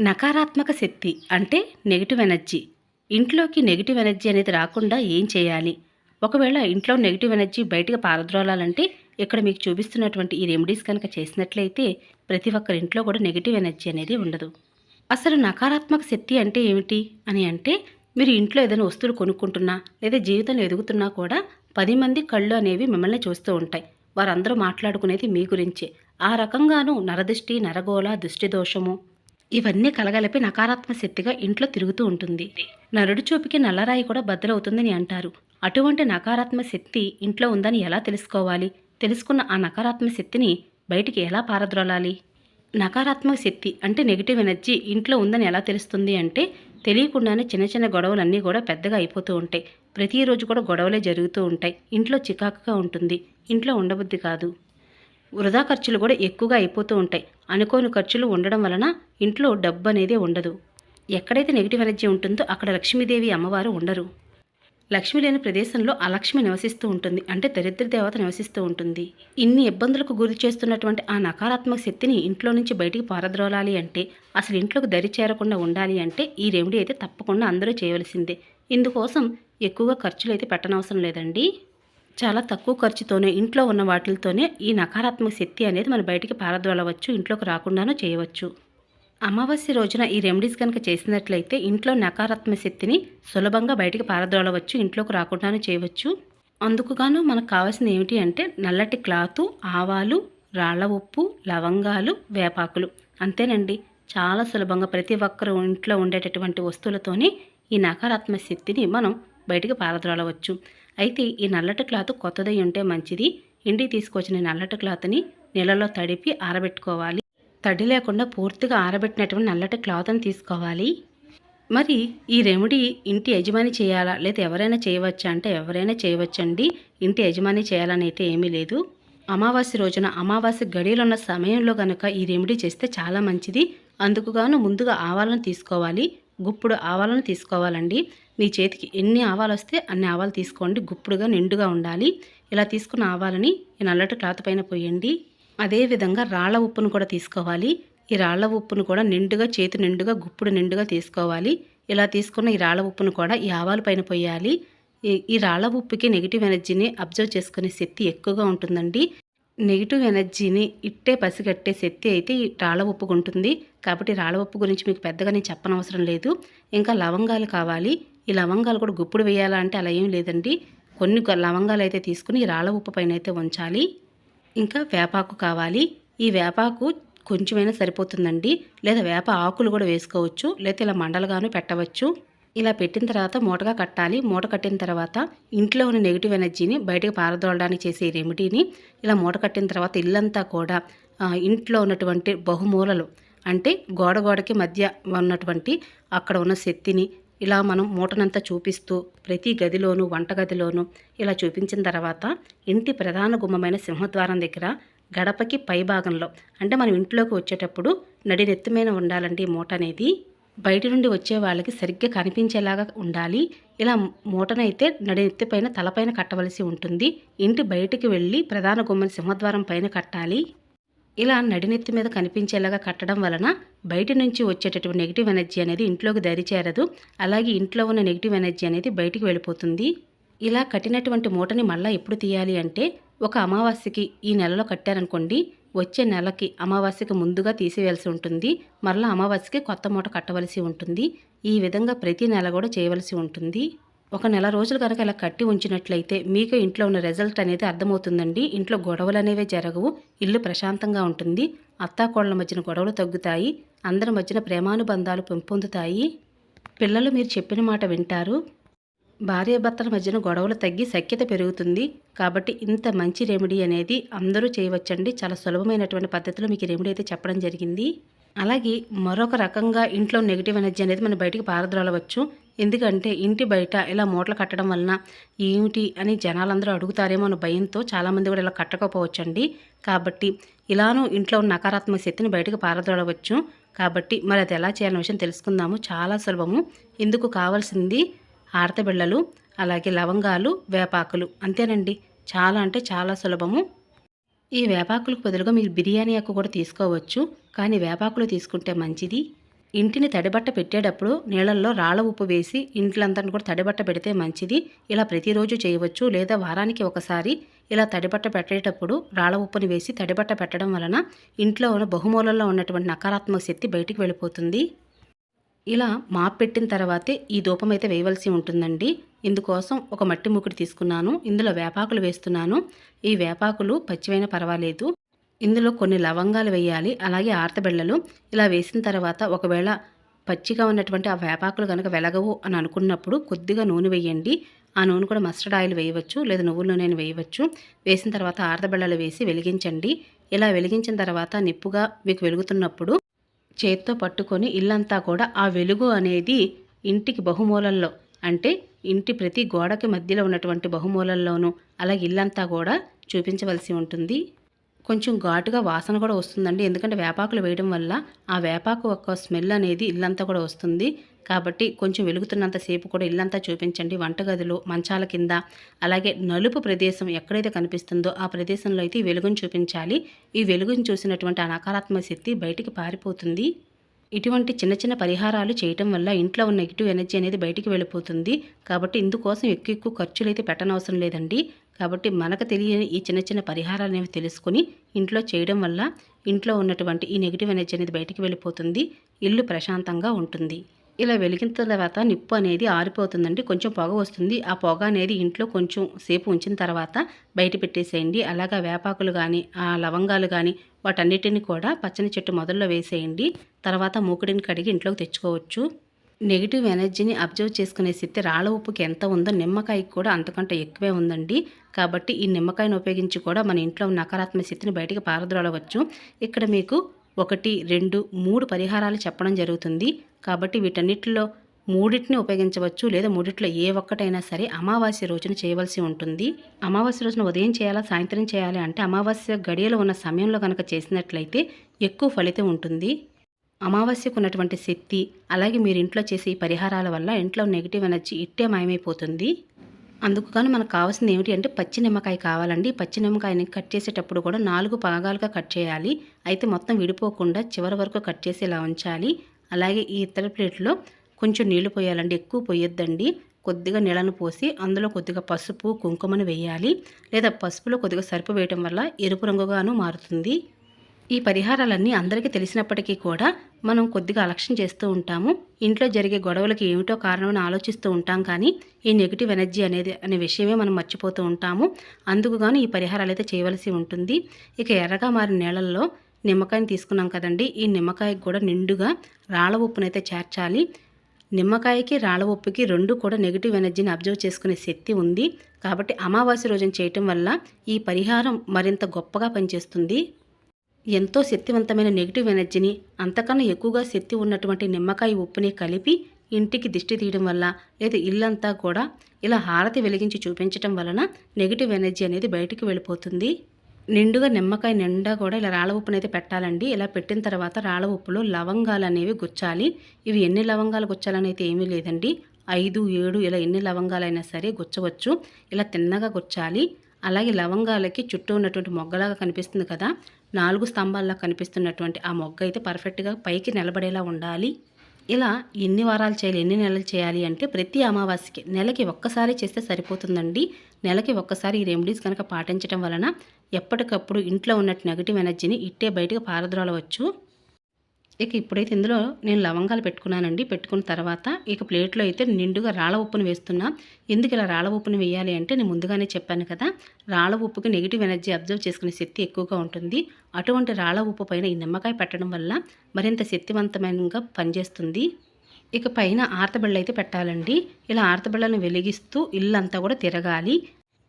నకారాత్మక శక్తి అంటే negative energy ఇంట్లోకి నెగిటివ్ ఎనర్జీ అనేది రాకుండా ఏం చేయాలి? ఒకవేళ ఇంట్లో నెగిటివ్ ఎనర్జీ బయటకు పారద్రోలాలంటే ఇక్కడ మీకు చూపిస్తున్నటువంటి ఈ రెమెడీస్ కనుక చేసినట్లయితే ప్రతి ఒక్కరి ఇంట్లో కూడా నెగిటివ్ ఎనర్జీ అనేది ఉండదు. అసలు నకారాత్మక శక్తి అంటే ఏమిటి? అని అంటే మీరు ఇంట్లో ఏదైనా వస్తువులు కొనుక్కుంటున్నా లేదా జీవితంలో ఎదుగుతున్నా కూడా పది మంది కళ్ళు అనేవి మిమ్మల్ని చూస్తూ ఉంటాయి. వారందరూ మాట్లాడుకునేది మీ గురించే. ఆ రకంగాను నరదృష్టి నరగోళ దృష్టి దోషము ఇవన్నీ కలగలిపి నకారాత్మక శక్తిగా ఇంట్లో తిరుగుతూ ఉంటుంది. నరుడు చూపుకి నల్లరాయి కూడా బద్దలవుతుందని అంటారు. అటువంటి నకారాత్మక శక్తి ఇంట్లో ఉందని ఎలా తెలుసుకోవాలి? తెలుసుకున్న ఆ నకారాత్మక శక్తిని బయటికి ఎలా పారద్రోలాలి? నకారాత్మక శక్తి అంటే నెగిటివ్ ఎనర్జీ ఇంట్లో ఉందని ఎలా తెలుస్తుంది అంటే తెలియకుండానే చిన్న చిన్న గొడవలన్నీ కూడా పెద్దగా అయిపోతూ ఉంటాయి. ప్రతిరోజు కూడా గొడవలే జరుగుతూ ఉంటాయి. ఇంట్లో చికాకుగా ఉంటుంది. ఇంట్లో ఉండబుద్ధి కాదు. వృధా ఖర్చులు కూడా ఎక్కువగా అయిపోతూ ఉంటాయి. అనుకోని ఖర్చులు ఉండడం వలన ఇంట్లో డబ్బు అనేది ఉండదు. ఎక్కడైతే నెగిటివ్ ఎనర్జీ ఉంటుందో అక్కడ లక్ష్మీదేవి అమ్మవారు ఉండరు. లక్ష్మి లేని ప్రదేశంలో అలక్ష్మి నివసిస్తూ ఉంటుంది. అంటే దరిద్ర దేవత నివసిస్తూ ఉంటుంది. ఇన్ని ఇబ్బందులకు గురి చేస్తున్నటువంటి ఆ నకారాత్మక శక్తిని ఇంట్లో నుంచి బయటికి పారద్రోలాలి అంటే అసలు ఇంట్లోకి దరి చేరకుండా ఉండాలి అంటే ఈ రెమెడీ అయితే తప్పకుండా అందరూ చేయవలసిందే. ఇందుకోసం ఎక్కువగా ఖర్చులు అయితే పెట్టనవసరం లేదండి. చాలా తక్కువ ఖర్చుతోనే ఇంట్లో ఉన్న వాటితోనే ఈ నకారాత్మక శక్తి అనేది మనం బయటికి పారద్రోలవచ్చు ఇంట్లోకి రాకుండానూ చేయవచ్చు. అమావాస్య రోజున ఈ రెమెడీస్ కనుక చేసినట్లయితే ఇంట్లో నకారాత్మక శక్తిని సులభంగా బయటికి పారద్రోలవచ్చు ఇంట్లోకి రాకుండానే చేయవచ్చు. అందుకుగాను మనకు కావాల్సింది ఏమిటి అంటే నల్లటి క్లాతు ఆవాలు రాళ్ళ ఉప్పు లవంగాలు వేపాకులు. అంతేనండి. చాలా సులభంగా ప్రతి ఒక్కరు ఇంట్లో ఉండేటటువంటి వస్తువులతోని ఈ నకారాత్మక శక్తిని మనం బయటికి పారద్రోలవచ్చు. అయితే ఈ నల్లటి క్లాత్ కొత్తదై ఉంటే మంచిది. ఇంటికి తీసుకొచ్చిన నల్లటి క్లాత్ని నీళ్ళలో తడిపి ఆరబెట్టుకోవాలి. తడి లేకుండా పూర్తిగా ఆరబెట్టినటువంటి నల్లటి క్లాత్ని తీసుకోవాలి. మరి ఈ రెమెడీ ఇంటి యజమాని చేయాలా? లేదా ఎవరైనా చేయవచ్చా? అంటే ఎవరైనా చేయవచ్చండి. ఇంటి యజమాని చేయాలని అయితే ఏమీ లేదు. అమావాస్య రోజున అమావాస్య గడియలు ఉన్న సమయంలో కనుక ఈ రెమెడీ చేస్తే చాలా మంచిది. అందుకుగాను ముందుగా ఆవాలను తీసుకోవాలి. గుప్పుడు ఆవాలను తీసుకోవాలండి. మీ చేతికి ఎన్ని ఆవాలు వస్తే అన్ని ఆవాలు తీసుకోండి. గుప్పుడుగా నిండుగా ఉండాలి. ఇలా తీసుకున్న ఆవాలని ఈ నల్లటి క్లాత్ పైన పోయండి. అదేవిధంగా రాళ్ళ ఉప్పును కూడా తీసుకోవాలి. ఈ రాళ్ళ ఉప్పును కూడా నిండుగా చేతి నిండుగా గుప్పుడు నిండుగా తీసుకోవాలి. ఇలా తీసుకున్న ఈ రాళ్ళ ఉప్పును కూడా ఈ ఆవాల పైన పోయాలి. ఈ ఈ రాళ్ళ ఉప్పుకి నెగిటివ్ ఎనర్జీని అబ్జర్వ్ చేసుకునే శక్తి ఎక్కువగా ఉంటుందండి. నెగిటివ్ ఎనర్జీని ఇట్టే పసిగట్టే శక్తి అయితే ఈ రాళ్ళ ఉప్పు ఉంటుంది కాబట్టి రాళ్ళ ఉప్పు గురించి మీకు పెద్దగా నేను చెప్పనవసరం లేదు. ఇంకా లవంగాలు కావాలి. ఈ లవంగాలు కూడా గుప్పుడు వేయాలా అంటే అలా ఏం లేదండి. కొన్ని లవంగాలు అయితే తీసుకుని రాళ్ళ ఉప్పు పైన అయితే ఉంచాలి. ఇంకా వేపాకు కావాలి. ఈ వేపాకు కొంచెమైనా సరిపోతుందండి. లేదా వేప ఆకులు కూడా వేసుకోవచ్చు. లేదా ఇలా మండలుగాను పెట్టవచ్చు. ఇలా పెట్టిన తర్వాత మూటగా కట్టాలి. మూట కట్టిన తర్వాత ఇంట్లో ఉన్న నెగిటివ్ ఎనర్జీని బయటకు పారదోలడానికి చేసే రెమెడీని ఇలా మూట కట్టిన తర్వాత ఇల్లంతా కూడా ఇంట్లో ఉన్నటువంటి బహుమూలలు అంటే గోడ గోడకి మధ్య ఉన్నటువంటి అక్కడ ఉన్న శక్తిని ఇలా మనం మూటనంతా చూపిస్తూ ప్రతి గదిలోనూ వంటగదిలోనూ ఇలా చూపించిన తర్వాత ఇంటి ప్రధాన గుమ్మమైన సింహద్వారం దగ్గర గడపకి పై భాగంలో అంటే మనం ఇంట్లోకి వచ్చేటప్పుడు నడినెత్తుమైన ఉండాలండి ఈ మూట అనేది బయట నుండి వచ్చే వాళ్ళకి సరిగ్గా కనిపించేలాగా ఉండాలి. ఇలా మూటనైతే నడినెత్తి పైన తలపైన కట్టవలసి ఉంటుంది. ఇంటి బయటికి వెళ్ళి ప్రధాన గుమ్మం సింహద్వారం పైన కట్టాలి. ఇలా నడినెత్తి మీద కనిపించేలాగా కట్టడం వలన బయట నుంచి వచ్చేటటువంటి నెగిటివ్ ఎనర్జీ అనేది ఇంట్లోకి దరి చేరదు. అలాగే ఇంట్లో ఉన్న నెగిటివ్ ఎనర్జీ అనేది బయటికి వెళ్ళిపోతుంది. ఇలా కట్టినటువంటి మూటని మళ్ళీ ఎప్పుడు తీయాలి అంటే ఒక అమావాస్యకి ఈ నెలలో కట్టారనుకోండి. వచ్చే నెలకి అమావాస్యకి ముందుగా తీసివేయాల్సి ఉంటుంది. మరలా అమావాస్యకి కొత్త మూట కట్టవలసి ఉంటుంది. ఈ విధంగా ప్రతి నెల కూడా చేయవలసి ఉంటుంది. ఒక నెల రోజులు కనుక ఇలా కట్టి ఉంచినట్లయితే మీకు ఇంట్లో ఉన్న రిజల్ట్ అనేది అర్థమవుతుందండి. ఇంట్లో గొడవలు అనేవి జరగవు. ఇల్లు ప్రశాంతంగా ఉంటుంది. అత్తాకోళ్ళ మధ్యన గొడవలు తగ్గుతాయి. అందరి మధ్యన ప్రేమానుబంధాలు పెంపొందుతాయి. పిల్లలు మీరు చెప్పిన మాట వింటారు. భార్యాభర్తల మధ్యన గొడవలు తగ్గి సఖ్యత పెరుగుతుంది. కాబట్టి ఇంత మంచి రెమెడీ అనేది అందరూ చేయవచ్చండి. చాలా సులభమైనటువంటి పద్ధతిలో మీకు రెమెడీ అయితే చెప్పడం జరిగింది. అలాగే మరొక రకంగా ఇంట్లో నెగిటివ్ ఎనర్జీ అనేది మనం బయటికి పారద్రోలవచ్చు. ఎందుకంటే ఇంటి బయట ఇలా మూటలు కట్టడం వలన ఏమిటి అని జనాలందరూ అడుగుతారేమో అన్న భయంతో చాలామంది కూడా ఇలా కట్టకపోవచ్చండి. కాబట్టి ఇలానూ ఇంట్లో ఉన్న నకారాత్మక శక్తిని బయటకు పారద్రోలవచ్చు. కాబట్టి మరి అది ఎలా చేయాలనే విషయం తెలుసుకుందాము. చాలా సులభము. ఇందుకు కావాల్సింది? ఆడతబిళ్ళలు అలాగే లవంగాలు వేపాకులు. అంతేనండి. చాలా అంటే చాలా సులభము. ఈ వేపాకులకు బదులుగా మీరు బిర్యానీ ఆకు కూడా తీసుకోవచ్చు. కానీ వేపాకులు తీసుకుంటే మంచిది. ఇంటిని తడిబట్ట పెట్టేటప్పుడు నీళ్ళల్లో రాళ్ళ ఉప్పు వేసి ఇంట్లంతా కూడా తడిబట్ట పెడితే మంచిది. ఇలా ప్రతిరోజు చేయవచ్చు. లేదా వారానికి ఒకసారి ఇలా తడిబట్ట పెట్టేటప్పుడు రాళ్ళ ఉప్పుని వేసి తడిబట్ట పెట్టడం వలన ఇంట్లో ఉన్న బహుమూలల్లో ఉన్నటువంటి నకారాత్మక శక్తి బయటికి వెళ్ళిపోతుంది. ఇలా మాప్ పెట్టిన తర్వాతే ఈ ధూపం అయితే వేయవలసి ఉంటుందండి. ఇందుకోసం ఒక మట్టి ముక్కుడు తీసుకున్నాను. ఇందులో వేపాకులు వేస్తున్నాను. ఈ వేపాకులు పచ్చివైన పర్వాలేదు. ఇందులో కొన్ని లవంగాలు వేయాలి. అలాగే ఆర్తబెళ్ళలు. ఇలా వేసిన తర్వాత ఒకవేళ పచ్చిగా ఉన్నటువంటి ఆ వేపాకులు కనుక వెలగవు అని అనుకున్నప్పుడు కొద్దిగా నూనె వేయండి. ఆ నూనె కూడా మస్టర్డ్ ఆయిల్ వేయవచ్చు. లేదా నువ్వుల నూనె వేయవచ్చు. వేసిన తర్వాత ఆర్తబెళ్ళలు వేసి వెలిగించండి. ఇలా వెలిగించిన తర్వాత నిప్పుగా మీకు వెలుగుతున్నప్పుడు చేత్తో పట్టుకొని ఇల్లంతా కూడా ఆ వెలుగు అనేది ఇంటికి బహుమూలల్లో అంటే ఇంటి ప్రతి గోడకి మధ్యలో ఉన్నటువంటి బహుమూలల్లోనూ అలాగే ఇల్లంతా కూడా చూపించవలసి ఉంటుంది. కొంచెం ఘాటుగా వాసన కూడా వస్తుందండి. ఎందుకంటే వేపాకులు వేయడం వల్ల ఆ వేపాకు యొక్క స్మెల్ అనేది ఇల్లంతా కూడా వస్తుంది. కాబట్టి కొంచెం వెలుగుతున్నంత సేపు కూడా ఇల్లంతా చూపించండి. వంటగదిలో మంచాల కింద అలాగే నలుపు ప్రదేశం ఎక్కడైతే కనిపిస్తుందో ఆ ప్రదేశంలో అయితే వెలుగును చూపించాలి. ఈ వెలుగును చూసినటువంటి ఆ నకారాత్మక శక్తి బయటికి పారిపోతుంది. ఇటువంటి చిన్న చిన్న పరిహారాలు చేయటం వల్ల ఇంట్లో ఉన్న నెగిటివ్ ఎనర్జీ అనేది బయటికి వెళ్ళిపోతుంది. కాబట్టి ఇందుకోసం ఎక్కువ ఎక్కువ ఖర్చులు అయితే పెట్టనవసరం లేదండి. కాబట్టి మనకు తెలియని ఈ చిన్న చిన్న పరిహారాలు అనేవి తెలుసుకొని ఇంట్లో చేయడం వల్ల ఇంట్లో ఉన్నటువంటి ఈ నెగిటివ్ ఎనర్జీ అనేది బయటికి వెళ్ళిపోతుంది. ఇల్లు ప్రశాంతంగా ఉంటుంది. ఇలా వెలిగిన తర్వాత నిప్పు అనేది ఆరిపోతుందండి. కొంచెం పొగ వస్తుంది. ఆ పొగ అనేది ఇంట్లో కొంచెం సేపు ఉంచిన తర్వాత బయట పెట్టేసేయండి. అలాగా వేపాకులు కానీ ఆ లవంగాలు కానీ వాటన్నిటిని కూడా పచ్చని చెట్టు మొదల్లో వేసేయండి. తర్వాత మూకుడిని కడిగి ఇంట్లోకి తెచ్చుకోవచ్చు. నెగిటివ్ ఎనర్జీని అబ్జర్వ్ చేసుకునే శక్తి రాళ్ళ ఉప్పుకి ఎంత ఉందో నిమ్మకాయకి కూడా అంతకంటే ఎక్కువే ఉందండి. కాబట్టి ఈ నిమ్మకాయను ఉపయోగించి కూడా మన ఇంట్లో నకారాత్మక శక్తిని బయటికి పారద్రోలవచ్చు. ఇక్కడ మీకు ఒకటి రెండు మూడు పరిహారాలు చెప్పడం జరుగుతుంది. కాబట్టి వీటన్నిటిలో మూడింటిని ఉపయోగించవచ్చు లేదా మూడిట్లో ఏ ఒక్కటైనా సరే అమావాస్య రోజున చేయవలసి ఉంటుంది. అమావాస్య రోజున ఉదయం చేయాలా సాయంత్రం చేయాలి అంటే అమావాస్య గడియలో ఉన్న సమయంలో కనుక చేసినట్లయితే ఎక్కువ ఫలితం ఉంటుంది. అమావాస్యకు ఉన్నటువంటి శక్తి అలాగే మీరు ఇంట్లో చేసే ఈ పరిహారాల వల్ల ఇంట్లో నెగిటివ్ ఎనర్జీ ఇట్టే మాయమైపోతుంది. అందుకుగాను మనకు కావాల్సింది ఏమిటి అంటే పచ్చి నిమ్మకాయ కావాలండి. పచ్చి నిమ్మకాయని కట్ చేసేటప్పుడు కూడా నాలుగు భాగాలుగా కట్ చేయాలి. అయితే మొత్తం విడిపోకుండా చివరి వరకు కట్ చేసి ఇలా ఉంచాలి. అలాగే ఈ ఇతర ప్లేట్లో కొంచెం నీళ్ళు పోయాలండి. ఎక్కువ పోయొద్దండి. కొద్దిగా నీళ్ళను పోసి అందులో కొద్దిగా పసుపు కుంకుమను వేయాలి. లేదా పసుపులో కొద్దిగా సరిపు వేయటం వల్ల ఎరుపు రంగుగాను మారుతుంది. ఈ పరిహారాలన్నీ అందరికీ తెలిసినప్పటికీ కూడా మనం కొద్దిగా అలక్ష్యం చేస్తూ ఉంటాము. ఇంట్లో జరిగే గొడవలకి ఏమిటో కారణమని ఆలోచిస్తూ ఉంటాం కానీ ఈ నెగిటివ్ ఎనర్జీ అనేది అనే విషయమే మనం మర్చిపోతూ ఉంటాము. అందుకుగాను ఈ పరిహారాలు అయితే చేయవలసి ఉంటుంది. ఇక ఎర్రగా మారిన నేలల్లో నిమ్మకాయని తీసుకున్నాం కదండి. ఈ నిమ్మకాయకి కూడా నిండుగా రాళ్ళ ఉప్పునైతే చేర్చాలి. నిమ్మకాయకి రాళ్ళ ఉప్పుకి రెండు కూడా నెగిటివ్ ఎనర్జీని అబ్జర్వ్ చేసుకునే శక్తి ఉంది. కాబట్టి అమావాస్య రోజున చేయటం వల్ల ఈ పరిహారం మరింత గొప్పగా పనిచేస్తుంది. ఎంతో శక్తివంతమైన నెగిటివ్ ఎనర్జీని అంతకన్నా ఎక్కువగా శక్తి ఉన్నటువంటి నిమ్మకాయ ఉప్పుని కలిపి ఇంటికి దిష్టి తీయడం వల్ల లేదా ఇల్లంతా కూడా ఇలా హారతి వెలిగించి చూపించడం వలన నెగిటివ్ ఎనర్జీ అనేది బయటికి వెళ్ళిపోతుంది. నిండుగా నిమ్మకాయ నిండా కూడా ఇలా రాళ్ళ ఉప్పునైతే పెట్టాలండి. ఇలా పెట్టిన తర్వాత రాళ్ళ ఉప్పులో లవంగాలు అనేవి గుచ్చాలి. ఇవి ఎన్ని లవంగాలు గుచ్చాలని అయితే ఏమీ లేదండి. ఐదు ఏడు ఇలా ఎన్ని లవంగాలైనా సరే గుచ్చవచ్చు. ఇలా తిన్నగా గుచ్చాలి. అలాగే లవంగాలకి చుట్టూ ఉన్నటువంటి మొగ్గలాగా కనిపిస్తుంది కదా నాలుగు స్తంభాల్లో కనిపిస్తున్నటువంటి ఆ మొగ్గ అయితే పర్ఫెక్ట్గా పైకి నిలబడేలా ఉండాలి. ఇలా ఎన్ని వారాలు చేయాలి ఎన్ని నెలలు చేయాలి అంటే ప్రతి అమావాస్యకి నెలకి ఒక్కసారి చేస్తే సరిపోతుందండి. నెలకి ఒక్కసారి ఈ రెమెడీస్ కనుక పాటించడం వలన ఎప్పటికప్పుడు ఇంట్లో ఉన్నట్టు నెగిటివ్ ఎనర్జీని ఇట్టే బయటకు పారద్రోలవచ్చు. ఇక ఇప్పుడైతే ఇందులో నేను లవంగాలు పెట్టుకున్నానండి. పెట్టుకున్న తర్వాత ఇక ప్లేట్లో అయితే నిండుగా రాళ్ళ ఉప్పును వేస్తున్నా. ఎందుకు ఇలా రాళ్ళ ఉప్పును వేయాలి అంటే నేను ముందుగానే చెప్పాను కదా రాళ్ళ ఉప్పుకి నెగిటివ్ ఎనర్జీ అబ్జర్వ్ చేసుకునే శక్తి ఎక్కువగా ఉంటుంది. అటువంటి రాళ్ళ ఉప్పు పైన ఈ నిమ్మకాయ పెట్టడం వల్ల మరింత శక్తివంతమైనగా పనిచేస్తుంది. ఇక పైన ఆర్తబిళ్ళ అయితే పెట్టాలండి. ఇలా ఆర్తబిళ్ళను వెలిగిస్తూ ఇల్లంతా కూడా తిరగాలి.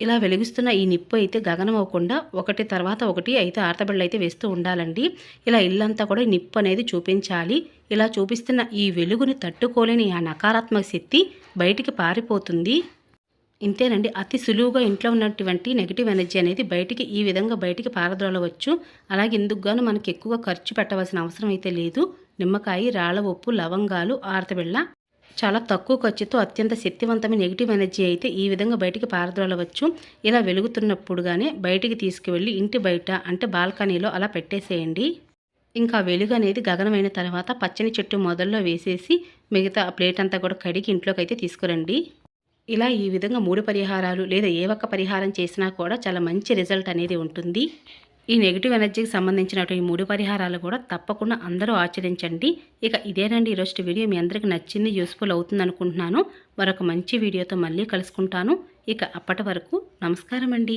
ఇలా వెలిగిస్తున్న ఈ నిప్పు అయితే గగనం అవ్వకుండా ఒకటి తర్వాత ఒకటి అయితే ఆర్తబిళ్ళ అయితే వేస్తూ ఉండాలండి. ఇలా ఇల్లంతా కూడా ఈ నిప్పు అనేది చూపించాలి. ఇలా చూపిస్తున్న ఈ వెలుగుని తట్టుకోలేని ఆ నకారాత్మక శక్తి బయటికి పారిపోతుంది. ఇంతేనండి అతి సులువుగా ఇంట్లో ఉన్నటువంటి నెగిటివ్ ఎనర్జీ అనేది బయటికి ఈ విధంగా బయటికి పారద్రోలవచ్చు. అలాగే ఇందుకు గాను మనకి ఎక్కువగా ఖర్చు పెట్టవలసిన అవసరం అయితే లేదు. నిమ్మకాయ రాళ్ళ ఉప్పు లవంగాలు ఆర్తబిళ్ళ చాలా తక్కువ ఖర్చుతో అత్యంత శక్తివంతమైన నెగిటివ్ ఎనర్జీ అయితే ఈ విధంగా బయటికి పారద్రోలవచ్చు. ఇలా వెలుగుతున్నప్పుడుగానే బయటికి తీసుకువెళ్ళి ఇంటి బయట అంటే బాల్కనీలో అలా పెట్టేసేయండి. ఇంకా వెలుగు అనేది గగనమైన తర్వాత పచ్చని చెట్టు మొదల్లో వేసేసి మిగతా ప్లేట్ అంతా కూడా కడిగి ఇంట్లోకి అయితే తీసుకురండి. ఇలా ఈ విధంగా మూడు పరిహారాలు లేదా ఏ ఒక్క పరిహారం చేసినా కూడా చాలా మంచి రిజల్ట్ అనేది ఉంటుంది. ఈ నెగిటివ్ ఎనర్జీకి సంబంధించినటువంటి మూడు పరిహారాలు కూడా తప్పకుండా అందరూ ఆచరించండి. ఇక ఇదేనండి ఈరోజు వీడియో. మీ అందరికీ నచ్చింది యూస్ఫుల్ అవుతుంది అనుకుంటున్నాను. మరొక మంచి వీడియోతో మళ్ళీ కలుసుకుంటాను. ఇక అప్పటి వరకు నమస్కారం అండి